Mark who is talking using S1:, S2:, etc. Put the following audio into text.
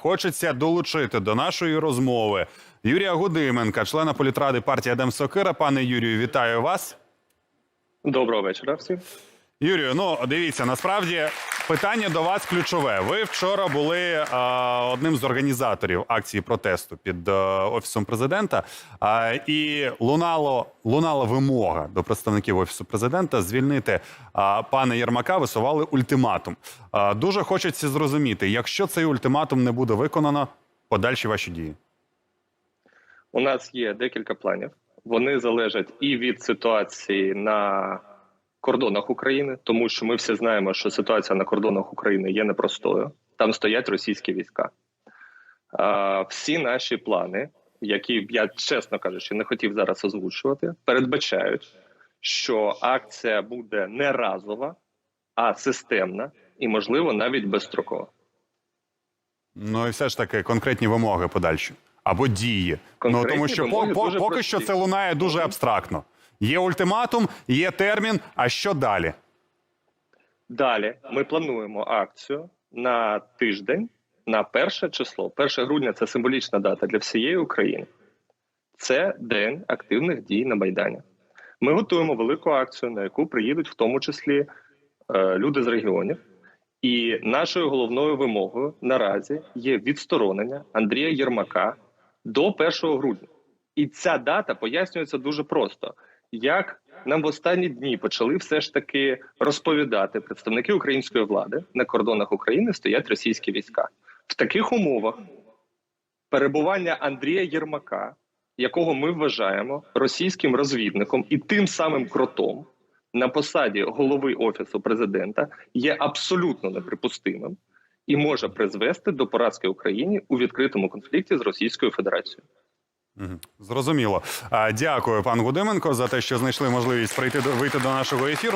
S1: Хочеться долучити до нашої розмови Юрія Гудименка, члена політради партії Адем Сокира. Пане Юрію, вітаю вас.
S2: Доброго вечора всім.
S1: Юрію, ну дивіться, насправді питання до вас ключове. Ви вчора були е, одним з організаторів акції протесту під е, офісом президента. Е, і лунало лунала вимога до представників офісу президента звільнити е, пана Єрмака. Висували ультиматум. Е, дуже хочеться зрозуміти, якщо цей ультиматум не буде виконано, подальші ваші дії.
S2: У нас є декілька планів. Вони залежать і від ситуації на кордонах України, тому що ми всі знаємо, що ситуація на кордонах України є непростою. Там стоять російські війська. А, всі наші плани, які я чесно кажучи, не хотів зараз озвучувати, передбачають, що акція буде не разова, а системна і, можливо, навіть безстрокова.
S1: Ну і все ж таки конкретні вимоги подальші або дії. ну тому що по, по, поки
S2: прості.
S1: що це лунає дуже абстрактно. Є ультиматум, є термін. А що далі?
S2: Далі ми плануємо акцію на тиждень на перше число. 1 грудня це символічна дата для всієї України. Це день активних дій на Майдані. Ми готуємо велику акцію, на яку приїдуть в тому числі е, люди з регіонів. І нашою головною вимогою наразі є відсторонення Андрія Єрмака до 1 грудня. І ця дата пояснюється дуже просто. Як нам в останні дні почали все ж таки розповідати представники української влади на кордонах України стоять російські війська в таких умовах. Перебування Андрія Єрмака, якого ми вважаємо російським розвідником і тим самим кротом на посаді голови офісу президента, є абсолютно неприпустимим і може призвести до поразки Україні у відкритому конфлікті з Російською Федерацією.
S1: Зрозуміло. Дякую, пан Гудименко, за те, що знайшли можливість прийти до вийти до нашого ефіру.